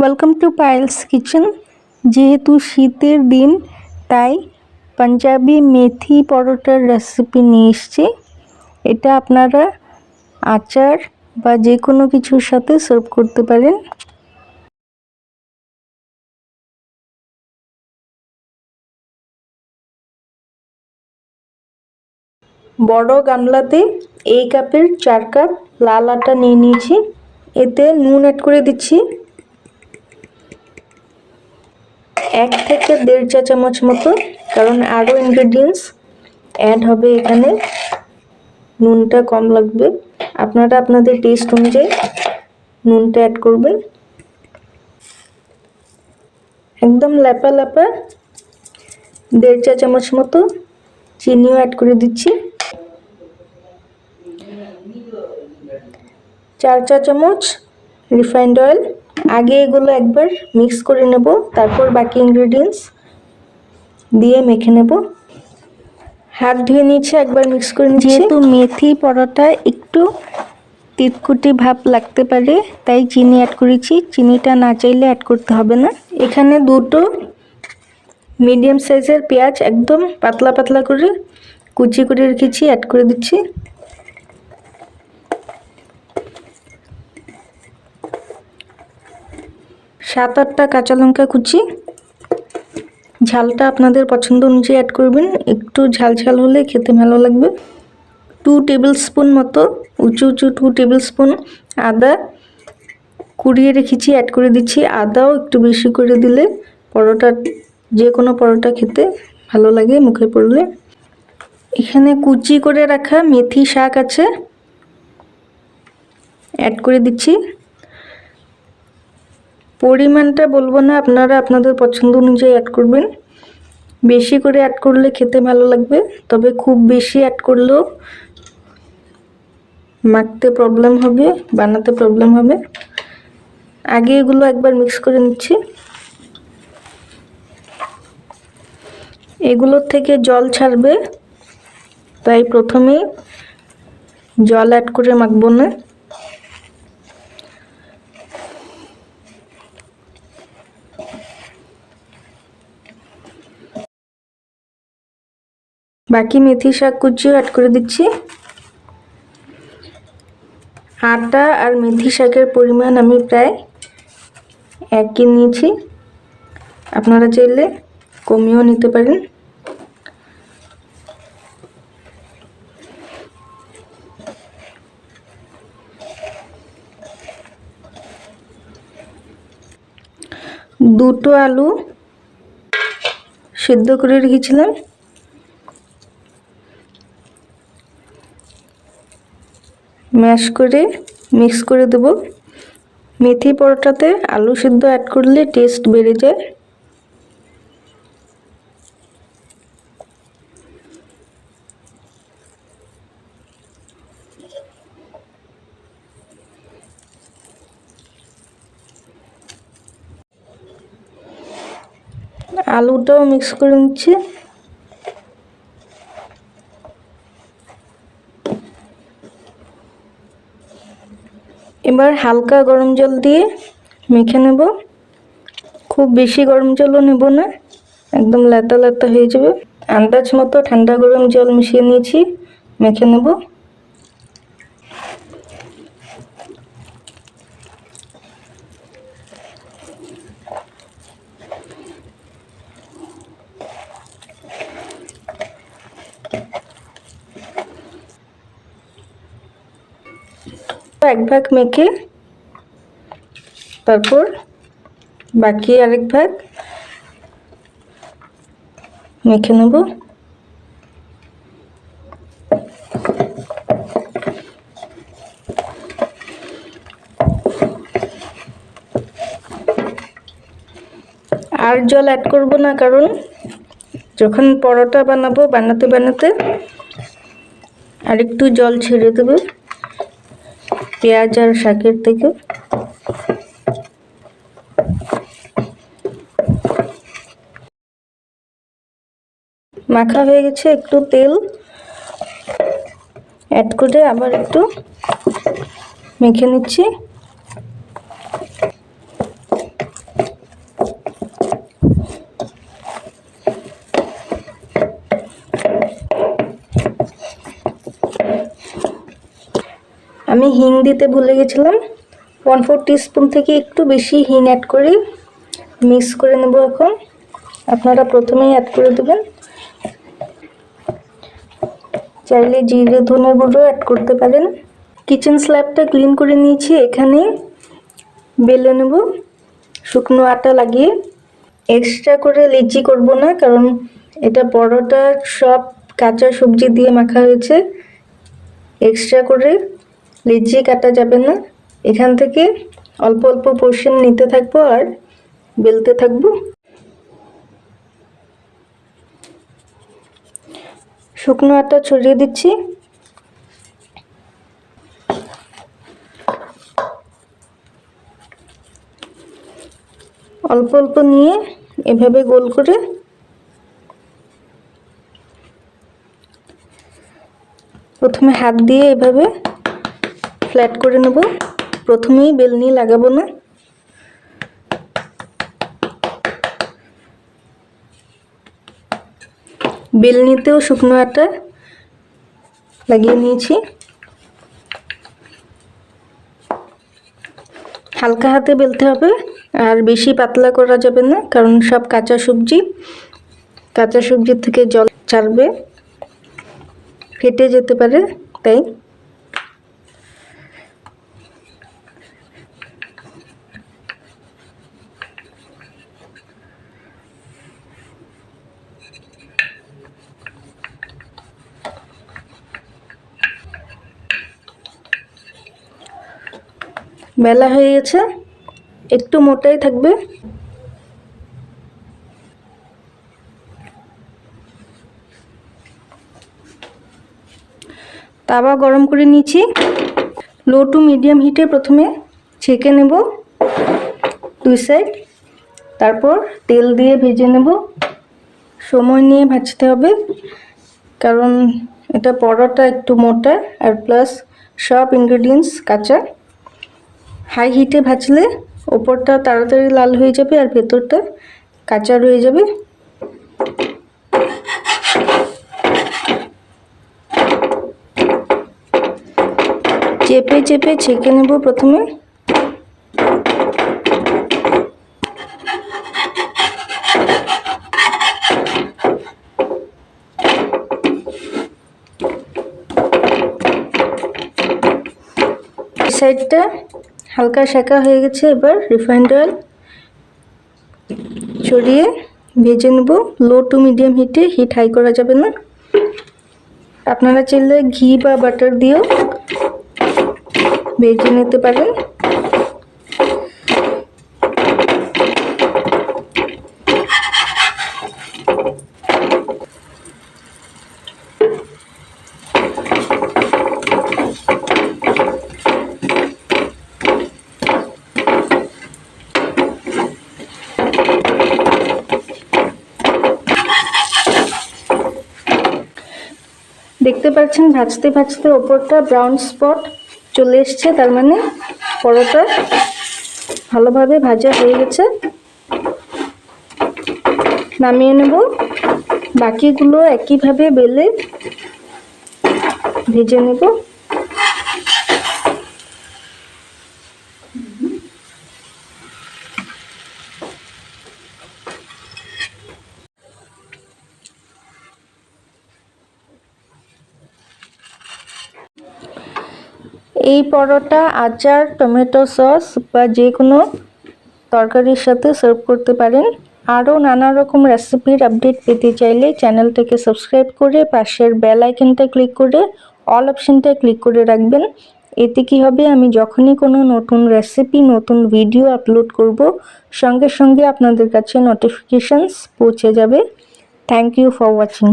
Welcome to Payel's kitchen যেহেতু শীতের দিন, তাই পাঞ্জাবি মেথি পরোটার রেসিপি নিয়ে এসেছি। এটা আপনারা আচার বা যে কোনো কিছুর সাথে সার্ভ করতে পারেন। বড় গামলাতে এই কাপের চার কাপ লাল আটা নিয়ে নিয়েছি। এতে নুন অ্যাড করে দিচ্ছি। এক থেকে দেড় চা চামচ মতো, কারণ আরও ইনগ্রেডিয়েন্টস অ্যাড হবে এখানে। নুনটা কম লাগবে। আপনারা আপনাদের টেস্ট অনুযায়ী নুনটা অ্যাড করবেন। একদম ল্যাপা ল্যাপা দেড় চা চামচ মতো চিনিও অ্যাড করে দিচ্ছি। চার চা চামচ রিফাইন্ড অয়েল আগে এগুলো একবার মিক্স করে নেব তারপর বাকি ইনগ্রেডিয়েন্টস দিয়ে মেখে নেব। হাত ধুয়ে নিচ্ছে একবার মিক্স করে নিচ্ছি। যেহেতু মেথি পরোটা একটু তিতকুটি ভাব লাগতে পারে তাই চিনি অ্যাড করেছি। চিনিটা না চাইলে অ্যাড করতে হবে না। এখানে দুটো মিডিয়াম সাইজের পেঁয়াজ একদম পাতলা পাতলা করে কুচি করে রেখেছি অ্যাড করে দিচ্ছি। সাত আটটা কাঁচা লঙ্কা কুচি। ঝালটা আপনাদের পছন্দ অনুযায়ী অ্যাড করবেন। একটু ঝাল ঝাল হলে খেতে ভালো লাগবে। টু টেবিল স্পুন মতো, উঁচু উঁচু টু টেবিল স্পুন আদা। কুড়িয়ে রেখেছি অ্যাড করে দিচ্ছি। আদাও একটু বেশি করে দিলে পরোটা, যে কোনো পরোটা খেতে ভালো লাগে, মুখে পড়লে। এখানে কুচি করে রাখা মেথি শাক আছে। অ্যাড করে দিচ্ছি। পরিমাণটা বলব না, আপনারা আপনাদের পছন্দ অনুযায়ী অ্যাড করবেন। বেশি করে অ্যাড করলে খেতে ভালো লাগবে, তবে খুব বেশি অ্যাড করলেও মাখতে প্রবলেম হবে, বানাতে প্রবলেম হবে। আগে এগুলো একবার মিক্স করে নিচ্ছি। এগুলোর থেকে জল ছাড়বে, তাই প্রথমে জল অ্যাড করে মাখবো না। বাকি মেথি শাক কুচিও অ্যাড করে দিচ্ছি। আটা আর মেথি শাকের পরিমাণ আমি প্রায় এক একই নিয়েছি। আপনারা চাইলে কমিয়েও নিতে পারেন। দুটো আলু সিদ্ধ করে রেখেছিলাম। ম্যাশ করে মিক্স করে দেব। মেথি পরোটাতে আলু সিদ্ধ অ্যাড করলে টেস্ট বেড়ে যায়। আলুটাও মিক্স করে নিচ্ছি। এবার হালকা গরম জল দিয়ে মেখে নেব। খুব বেশি গরম জলও নেব না, একদম লেতা লেতা হয়ে যাবে। আন্দাজ মতো ঠান্ডা গরম জল মিশিয়ে নিয়েছি, মেখে নেব। এক ভাগ মেখে তারপর বাকি আরেক ভাগ মেখে নেব। আর জল অ্যাড করব না, কারণ যখন পরোটা বানাবো, বানাতে বানাতে আরেকটু জল ছেড়ে দেবে। পেঁয়াজ আর শাকের থেকে। মাখা হয়ে গেছে একটু তেল। অ্যাড করে আবার একটু মেখে নিচ্ছি। আমি হিং দিতে ভুলে গেছিলাম। ওয়ান ফোর স্পুন থেকে একটু বেশি হিং অ্যাড করে মিক্স করে নেব এখন। আপনারা প্রথমেই অ্যাড করে দেবেন। চাইলে জিরে, ধনে গুঁড়ো অ্যাড করতে পারেন। কিচেন স্ল্যাবটা ক্লিন করে নিয়েছি, এখানে বেলে নেব। শুকনো আটা লাগিয়ে। এক্সট্রা করে লিচি করব না, কারণ এটা পরোটা, সব কাঁচা সবজি দিয়ে মাখা হয়েছে। এক্সট্রা করে লিচি কাটা যাবে না। এখান থেকে অল্প অল্প পোর্শন নিতে থাকব আর বেলতে থাকব। শুকনো আটা ছড়িয়ে দিচ্ছি। অল্প অল্প নিয়ে এভাবে গোল করে প্রথমে হাত দিয়ে এভাবে ফ্ল্যাট করে নেব। প্রথমেই বেলনি লাগাবো না। বেলনিতেও শুকনো আটা লাগিয়ে নিয়েছি। হালকা হাতে বেলতে হবে, আর বেশি পাতলা করা যাবে না, কারণ সব কাঁচা সবজি। কাঁচা সবজির থেকে জল ছাড়বে, ফেটে যেতে পারে, তাই বেলা হয়ে গেছে, একটু মোটাই থাকবে। তাওয়া গরম করে নিয়েছি লো টু মিডিয়াম হিটে প্রথমে ছেঁকে নেব দুই সাইড তারপর তেল দিয়ে ভেজে নেব। সময় নিয়ে ভাজতে হবে, কারণ এটা পরোটা একটু মোটা, আর প্লাস সব ইনগ্রিডিয়েন্টস কাঁচা। হাই হিটে ভাজলে ওপরটা তাড়াতাড়ি লাল হয়ে যাবে আর ভেতরটা কাঁচা রয়ে যাবে। চেপে চেপে ছেঁকে নেব প্রথমে। সাইডটা হালকা শাঁকা হয়ে গেছে, এবার রিফাইন্ড অয়েল ছড়িয়ে ভেজে নেব। লো টু মিডিয়াম হিটে হিট হাই করা যাবে না। আপনারা চাইলে ঘি বা বাটার দিয়েও ভেজে নিতে পারেন। পাচ্ছেন ভাজতে ভাজতে ওপরটা ব্রাউন স্পট চলে এসছে, তার মানে পরোটা ভালোভাবে ভাজা হয়ে গেছে। নামিয়ে নেব। বাকিগুলো একইভাবে বেলে ভেজে নেব। এই পরোটা, আচার, টমেটো সস বা যে কোনো তরকারির সাথে সার্ভ করতে পারেন। আরও নানা রকম রেসিপির আপডেট পেতে চাইলে চ্যানেলটাকে সাবস্ক্রাইব করে পাশের বেল আইকনটা ক্লিক করে অল অপশনটা ক্লিক করে রাখবেন। এতে কি হবে? আমি যখনই কোনো নতুন রেসিপি নতুন ভিডিও আপলোড করব, সঙ্গে সঙ্গে আপনাদের কাছে নোটিফিকেশানস পৌঁছে যাবে। Thank you for watching